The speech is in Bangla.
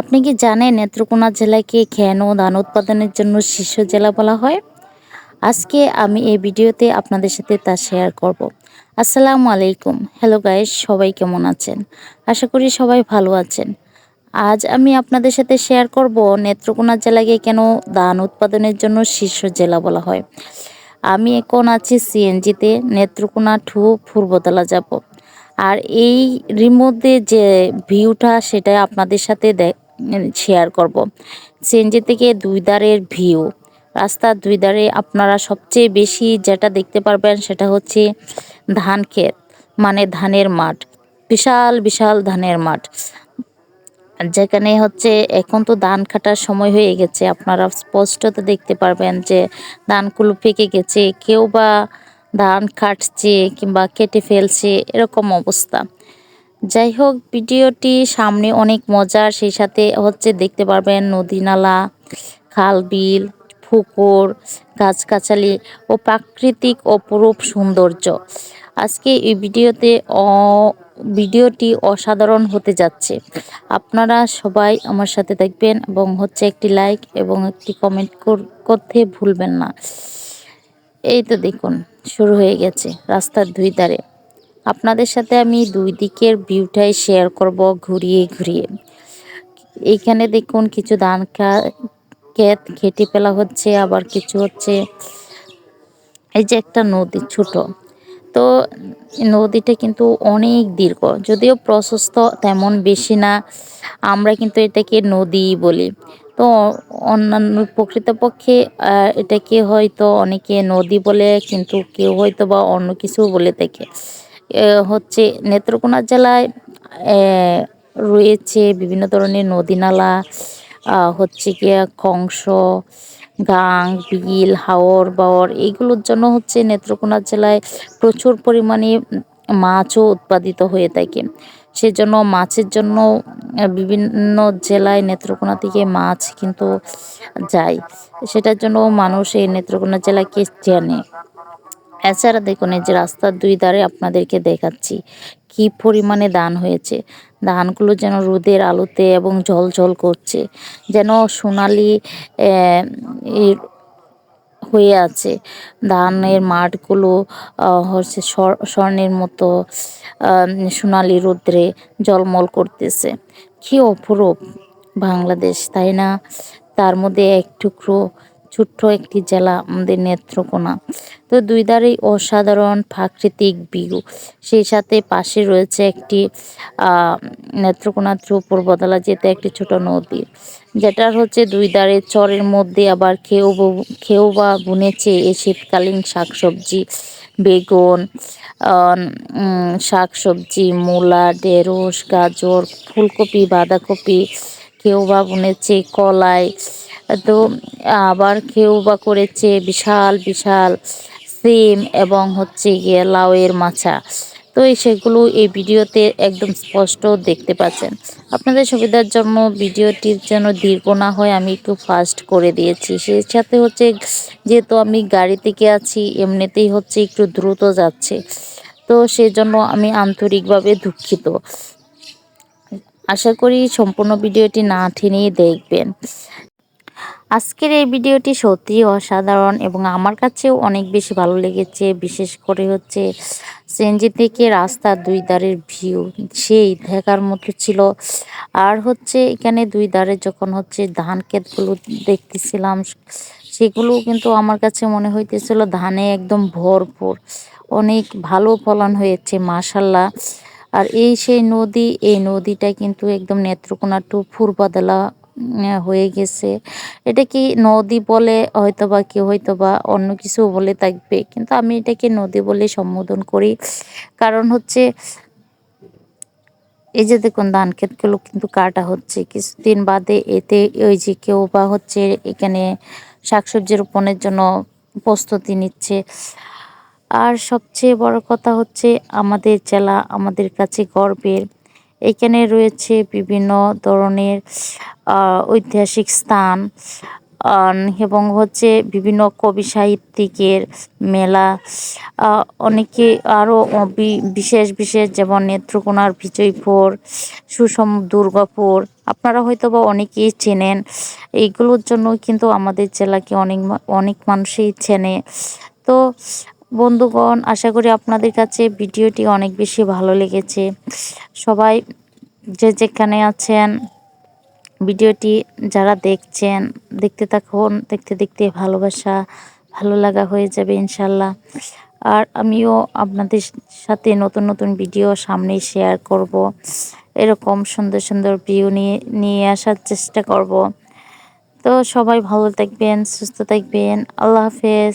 আপনি কি জানেন নেত্রকোনা জেলাকে কেন ধান উৎপাদনের জন্য শীর্ষ জেলা বলা হয়? আজকে আমি এই ভিডিওতে আপনাদের সাথে তা শেয়ার করব। আসসালামু আলাইকুম। হ্যালো গাইস সবাই কেমন আছেন? আশা করি সবাই ভালো আছেন। আজ আমি আপনাদের সাথে শেয়ার করব নেত্রকোনা জেলাকে কেন ধান উৎপাদনের জন্য শীর্ষ জেলা বলা হয়। আমি এখন আছি সিএনজিতে, নেত্রকোনা ঠু পূর্বতলা যাব। আর এই মধ্যে যে ভিউটা, সেটা আপনাদের সাথে শেয়ার করব। সিএনজি থেকে দুই ধারের ভিউ রাস্তার দুই ধারে আপনারা সবচেয়ে বেশি যেটা দেখতে পারবেন সেটা হচ্ছে ধান ক্ষেত মানে ধানের মাঠ। বিশাল বিশাল ধানের মাঠ। যেখানে হচ্ছে এখন তো ধান কাটার সময় হয়ে গেছে। আপনারা স্পষ্টত দেখতে পারবেন যে ধানগুলো পেকে গেছে। কেউ বা ধান কাটছে কিংবা কেটে ফেলছে, এরকম অবস্থা। যাই হোক ভিডিওটি সামনে অনেক মজার, সেই সাথে হচ্ছে দেখতে পারবেন নদী নালা, খাল, বিল, পুকুর, গাছগাছালি ও প্রাকৃতিক অপরূপ সৌন্দর্য। আজকে এই ভিডিওতে ভিডিওটি অসাধারণ হতে যাচ্ছে। আপনারা সবাই আমার সাথে দেখবেন এবং হচ্ছে একটি লাইক এবং একটি কমেন্ট করতে ভুলবেন না। এই তো দেখুন, শুরু হয়ে গেছে রাস্তার দুই ধারে। আপনাদের সাথে আমি দুই দিকের ভিউটাই শেয়ার করব ঘুরিয়ে ঘুরিয়ে। এইখানে দেখুন কিছু ধান ক্ষেত, খেটে ফেলা হচ্ছে, আবার কিছু হচ্ছে। এই যে একটা নদী ছোট। তো নদীটা কিন্তু অনেক দীর্ঘ, যদিও প্রশস্ত তেমন বেশি না। আমরা কিন্তু এটাকে নদী বলি। তো অন্যান্য প্রকৃতপক্ষে এটাকে হয়তো অনেকে নদী বলে, কিন্তু কেউ হয়তো বা অন্য কিছু বলে থাকে। হচ্ছে নেত্রকোনা জেলায় রয়েছে বিভিন্ন ধরনের নদী নালা হচ্ছে গিয়া কংস, গাং, বিল, হাওর, বাওর এইগুলোর জন্য হচ্ছে নেত্রকোনা জেলায় প্রচুর পরিমাণে মাছও উৎপাদিত হয়ে থাকে। সেজন্য মাছের জন্য বিভিন্ন জেলায় নেত্রকোনা থেকে মাছ কিন্তু যায়। সেটার জন্য মানুষ এই নেত্রকোনা জেলাকে জানে। এছাড়া দেখুন এই যে রাস্তার দুই ধারে আপনাদেরকে দেখাচ্ছি কি পরিমাণে দান হয়েছে। ধানগুলো যেন রোদের আলোতে এবং জল করছে, যেন সোনালি হয়ে আছে। ধানের মাঠগুলো হচ্ছে স্বর্ণের মতো সোনালি রৌদ্রে জলমল করতেছে। কি অপরূপ বাংলাদেশ, তাই না? তার মধ্যে এক টুকরো ছোট্ট একটি জেলা আমাদের নেত্রকোনা। তো দুই ধারেই অসাধারণ প্রাকৃতিক ভিউ। সেই সাথে পাশে রয়েছে একটি নেত্রকোনা ত্রিপুর বদলা যেতে একটি ছোট নদী। যেটার হচ্ছে দুই ধারে চরের মধ্যে আবার খেউ খেউ বা বুনেছে এই শীতকালীন শাকসবজি, বেগুন শাকসবজি, মূলা, ঢেঁড়স, গাজর, ফুলকপি, বাঁধাকপি কেউ বা বুনেছে কলাই তো আবার কেউ বা করেছে বিশাল বিশাল সিম এবং হচ্ছে গিয়ে লাউয়ের মাছা। তো এই সেগুলো এই ভিডিওতে একদম স্পষ্ট দেখতে পাচ্ছেন। আপনাদের সুবিধার জন্য ভিডিওটির যেন দীর্ঘ না হয়, আমি একটু ফাস্ট করে দিয়েছি। সেই সাথে হচ্ছে যেহেতু আমি গাড়ি থেকে আছি, এমনিতেই হচ্ছে একটু দ্রুত যাচ্ছে। তো সেজন্য আমি আন্তরিকভাবে দুঃখিত। আশা করি সম্পূর্ণ ভিডিওটি না ঠেনেই দেখবেন। আজকের এই ভিডিওটি সত্যিই অসাধারণ এবং আমার কাছেও অনেক বেশি ভালো লেগেছে। বিশেষ করে হচ্ছে সেনজি থেকে রাস্তার দুই ধারের ভিউ, সেই দেখার মতো ছিল। আর হচ্ছে এখানে দুই ধারে যখন হচ্ছে ধান ক্ষেতগুলো দেখতেছিলাম, সেগুলো কিন্তু আমার কাছে মনে হইতেছিল ধানে একদম ভরপুর। অনেক ভালো ফলন হয়েছে মাসাল্লাহ আর এই সেই নদী, এই নদীটা কিন্তু একদম নেত্রকোনা টু ফুরবাদলা হয়ে গেছে। এটা কি নদী বলে হয়তো বা কেউ হয়তো বা অন্য কিছু বলে থাকবে, কিন্তু আমি এটাকে নদী বলে সম্বোধন করি। কারণ হচ্ছে, এই যে দেখুন, ধান ক্ষেতগুলো কিন্তু কাটা হচ্ছে। কিছুদিন বাদে এতে ওই যে কেউ বা হচ্ছে এখানে শাকসবজি রোপণের জন্য প্রস্তুতি নিচ্ছে। আর সবচেয়ে বড় কথা হচ্ছে, আমাদের জেলা আমাদের কাছে গর্বের এখানে রয়েছে বিভিন্ন ধরনের ঐতিহাসিক স্থান এবং হচ্ছে বিভিন্ন কবি সাহিত্যিকের মেলা। অনেকে আরও বিশেষ বিশেষ যেমন নেত্রকোনার বিজয়পুর, সুষম দুর্গাপুর, আপনারা হয়তো বা অনেকেই চেনেন। এইগুলোর জন্য কিন্তু আমাদের জেলাকে অনেক অনেক মানুষই চেনে। তো বন্ধুগণ, আশা করি আপনাদের কাছে ভিডিওটি অনেক বেশি ভালো লেগেছে। সবাই যে যেখানে আছেন, ভিডিওটি যারা দেখছেন, দেখতে থাকুন, দেখতে দেখতে ভালোবাসা, ভালো লাগা হয়ে যাবে ইনশাল্লাহ। আর আমিও আপনাদের সাথে নতুন নতুন ভিডিও সামনে শেয়ার করব। এরকম সুন্দর সুন্দর ভিউ নিয়ে নিয়ে আসার চেষ্টা করব। তো সবাই ভালো থাকবেন, সুস্থ থাকবেন। আল্লাহ হাফেজ।